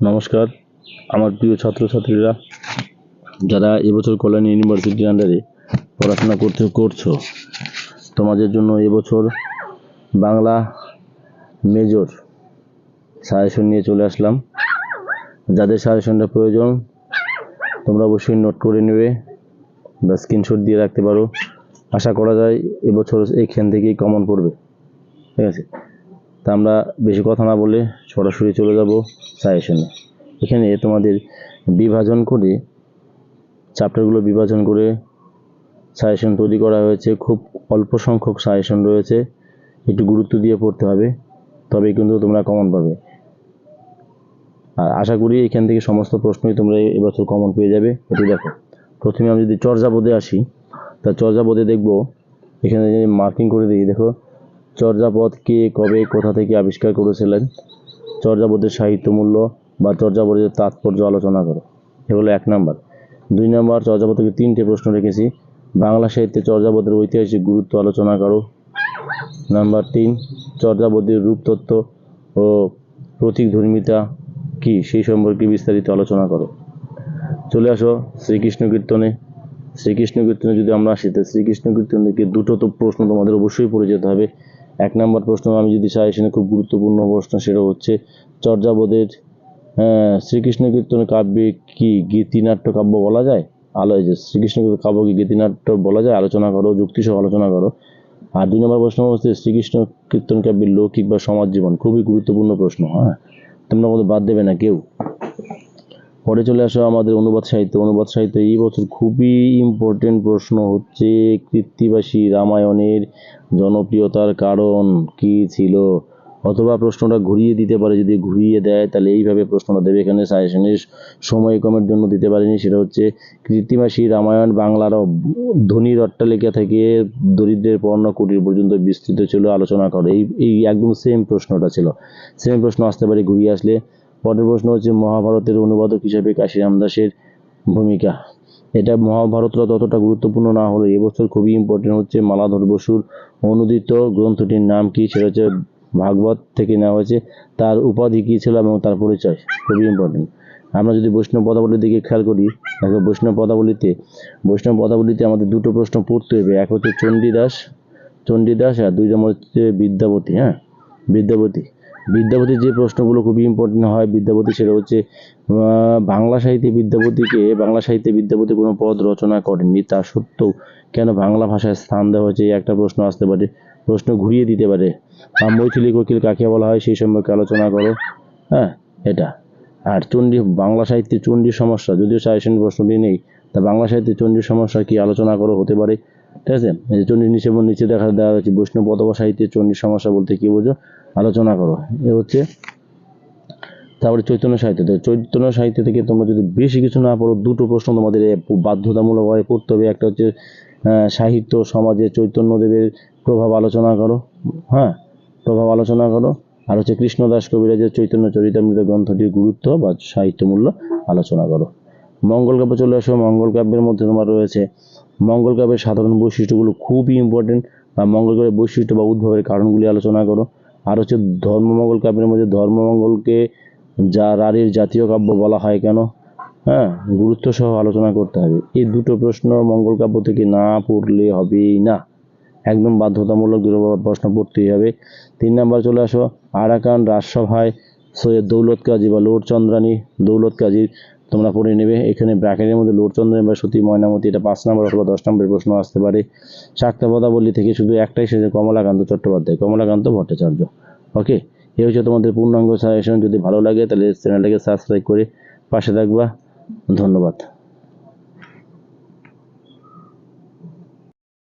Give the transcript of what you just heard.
নমস্কার, আমার প্রিয় ছাত্রছাত্রীরা, যারা এবছর কল্যাণ ইউনিভার্সিটির আন্ডারে পড়াশোনা করতে করছ, তোমাদের জন্য এবছর বাংলা মেজর সাজেশন নিয়ে চলে আসলাম। যাদের সাজেশনটা প্রয়োজন, তোমরা অবশ্যই নোট করে নেবে বা স্ক্রিনশট দিয়ে রাখতে পারো। আশা করা যায় এবছর এইখান থেকেই কমন পড়বে। ঠিক আছে? তা আমরা বেশি কথা না বলে সরাসরি চলে যাব সাজেশনে। এখানে তোমাদের বিভাজন করে, চ্যাপ্টারগুলো বিভাজন করে সাজেশন তৈরি করা হয়েছে। খুব অল্প সংখ্যক সাজেশন রয়েছে, একটু গুরুত্ব দিয়ে পড়তে হবে, তবেই কিন্তু তোমরা কমন পাবে। আর আশা করি এখান থেকে সমস্ত প্রশ্নই তোমরা এবছর কমন পেয়ে যাবে। এটি দেখো, প্রথমে আমি যদি চর্যাপদে আসি, তা চর্যাপদে দেখব, এখানে মার্কিং করে দিই, দেখো চর্যাপদ কে কবে, কোথা থেকে আবিষ্কার করেছিলেন? চর্যাপদের সাহিত্য মূল্য বা চর্যাপদের তাৎপর্য আলোচনা করো। এগুলো এক নাম্বার। দুই নাম্বার চর্যাপদ থেকে তিনটে প্রশ্ন রেখেছি। বাংলা সাহিত্যে চর্যাপদের ঐতিহাসিক গুরুত্ব আলোচনা করো। নাম্বার তিন, চর্যাপদের রূপতত্ত্ব ও প্রতীক ধর্মিতা কি, সেই সম্পর্কে বিস্তারিত আলোচনা করো। চলে আসো শ্রীকৃষ্ণ কীর্তনে। শ্রীকৃষ্ণ কীর্তনে যদি আমরা আসি, তো শ্রীকৃষ্ণ কীর্তন থেকে দুটো তো প্রশ্ন তোমাদের অবশ্যই পড়ে যেতে হবে। এক নম্বর প্রশ্ন আমি যদি সাজেশনে খুব গুরুত্বপূর্ণ প্রশ্ন সেটা হচ্ছে চর্যাপদের আহ, শ্রীকৃষ্ণ কীর্তন কাব্যে কি গীতিনাট্য কাব্য বলা যায়? আলো যে শ্রীকৃষ্ণ কাব্য কি গীতিনাট্য বলা যায়? আলোচনা করো যুক্তিসহ আলোচনা করো। আর দুই নম্বর প্রশ্ন হচ্ছে শ্রীকৃষ্ণ কীর্তন কাব্যের লৌকিক বা সমাজ জীবন? খুবই গুরুত্বপূর্ণ প্রশ্ন হ্যাঁ? তোমরা বাদ দেবে না কেউ। পরে চলে আসো আমাদের অনুবাদ সাহিত্য। অনুবাদ সাহিত্য এই বছর খুবই ইম্পর্টেন্ট প্রশ্ন হচ্ছে কৃত্তিবাসী রামায়ণের জনপ্রিয়তার কারণ কি ছিল? অথবা প্রশ্নটা ঘুরিয়ে দিতে পারে, যদি ঘুরিয়ে দেয়, তাহলে এইভাবে প্রশ্নটা দেবে। এখানে সাজেশনের সময় কমের জন্য দিতে পারেনি। সেটা হচ্ছে, কৃত্তিবাসী রামায়ণ বাংলার ধনীর অট্টালিকা থেকে দরিদ্রের পর্ণ কুটির পর্যন্ত বিস্তৃত ছিল। আলোচনা করে। এই এই একদম সেম প্রশ্নটা ছিল। সেম প্রশ্ন আসতে পারে, ঘুরিয়ে আসলে পরের প্রশ্ন হচ্ছে মহাভারতের অনুবাদক হিসেবে কাশিরাম দাসের ভূমিকা। এটা মহাভারতটা ততটা গুরুত্বপূর্ণ না হলে এবছর খুবই ইম্পর্টেন্ট হচ্ছে মালাধর বসুর অনুদিত গ্রন্থটির নাম কি সেটা হচ্ছে ভাগবত থেকে নেওয়া হয়েছে। তার উপাধি কী ছিল এবং তার পরিচয় খুবই ইম্পর্টেন্ট আমরা যদি বৈষ্ণব পদাবলীর দিকে খেয়াল করি, দেখো বৈষ্ণব পদাবলীতে বৈষ্ণব পদাবলীতে আমাদের দুটো প্রশ্ন পড়তে হবে। এক হচ্ছে চণ্ডীদাস চণ্ডীদাস আর দুই নম্বর হচ্ছে বিদ্যাপতি হ্যাঁ? বিদ্যাপতি বিদ্যাপতির যে প্রশ্নগুলো খুবই ইম্পর্টেন্ট হয়, বিদ্যাপতি সেটা হচ্ছে বাংলা সাহিত্যে বিদ্যাপতিকে, বাংলা সাহিত্যে বিদ্যাপতি কোনো পদ রচনা করেননি। তা সত্ত্বেও কেন বাংলা ভাষায় স্থান দেওয়া হয়েছে? একটা প্রশ্ন আসতে পারে, প্রশ্ন ঘুরিয়ে দিতে পারে। মৈথিলী কোকিল কাকে বলা হয় সেই সম্পর্কে আলোচনা করো। হ্যাঁ এটা। আর চণ্ডী, বাংলা সাহিত্যে চণ্ডীর সমস্যা, যদিও সাজেশন প্রশ্নটি নেই, তা বাংলা সাহিত্যে চণ্ডীর সমস্যা কি আলোচনা করো? হতে পারে। ঠিক আছে? এই যে চণ্ডীর এবং নিচে দেখা দেওয়া হচ্ছে বৈষ্ণব অথবা সাহিত্যে চণ্ডীর সমস্যা বলতে কি বোঝো? আলোচনা করো। এ হচ্ছে, তারপরে চৈতন্য সাহিত্য। চৈতন্য সাহিত্য থেকে তোমরা যদি বেশি কিছু না পড়ো, দুটো প্রশ্ন তোমাদের বাধ্যতামূলকভাবে করতে হবে। একটা হচ্ছে সাহিত্য সমাজে চৈতন্যদেবের প্রভাব আলোচনা করো। হ্যাঁ? প্রভাব আলোচনা করো। আর হচ্ছে কৃষ্ণদাস কবিরাজের চৈতন্য চরিতামৃত গ্রন্থটির গুরুত্ব বা সাহিত্য মূল্য আলোচনা করো। মঙ্গল কাব্যে চলে আসো। মঙ্গল কাব্যের মধ্যে তোমার রয়েছে, মঙ্গল কাব্যের সাধারণ বৈশিষ্ট্যগুলো খুবই ইম্পর্টেন্ট বা মঙ্গল কাব্যের বৈশিষ্ট্য বা উদ্ভবের কারণগুলি আলোচনা করো। আর হচ্ছে ধর্মমঙ্গল কাব্যের মধ্যে ধর্মমঙ্গলকে যা রানীর জাতীয় কাব্য বলা হয় কেন? হ্যাঁ গুরুত্ব সহ আলোচনা করতে হবে। এই দুটো প্রশ্ন মঙ্গল কাব্য থেকে না পড়লে হবেই না। একদম বাধ্যতামূলক দুটো প্রশ্ন পড়তেই হবে। তিন নাম্বার চলে আসো। আরাকান রাজসভায় সৈয়দ দৌলত কাজী বা লর্ড চন্দ্রানী দৌলত কাজীর তোমরা পড়ে নেবে। এখানে ব্র্যাকেটের মধ্যে লোরচন্দ্র বা সতী ময়নামতি, এটা পাঁচ নম্বর অথবা দশ নম্বরের প্রশ্ন আসতে পারে। শাক্তা পদাবলী থেকে শুধু একটাই সেজে কমলাকান্ত চট্টোপাধ্যায়, কমলাকান্ত ভট্টাচার্য। ওকে এই হচ্ছে তোমাদের পূর্ণাঙ্গ সাজেশন যদি ভালো লাগে, তাহলে চ্যানেলটাকে সাবস্ক্রাইব করে পাশে থাকবা। ধন্যবাদ।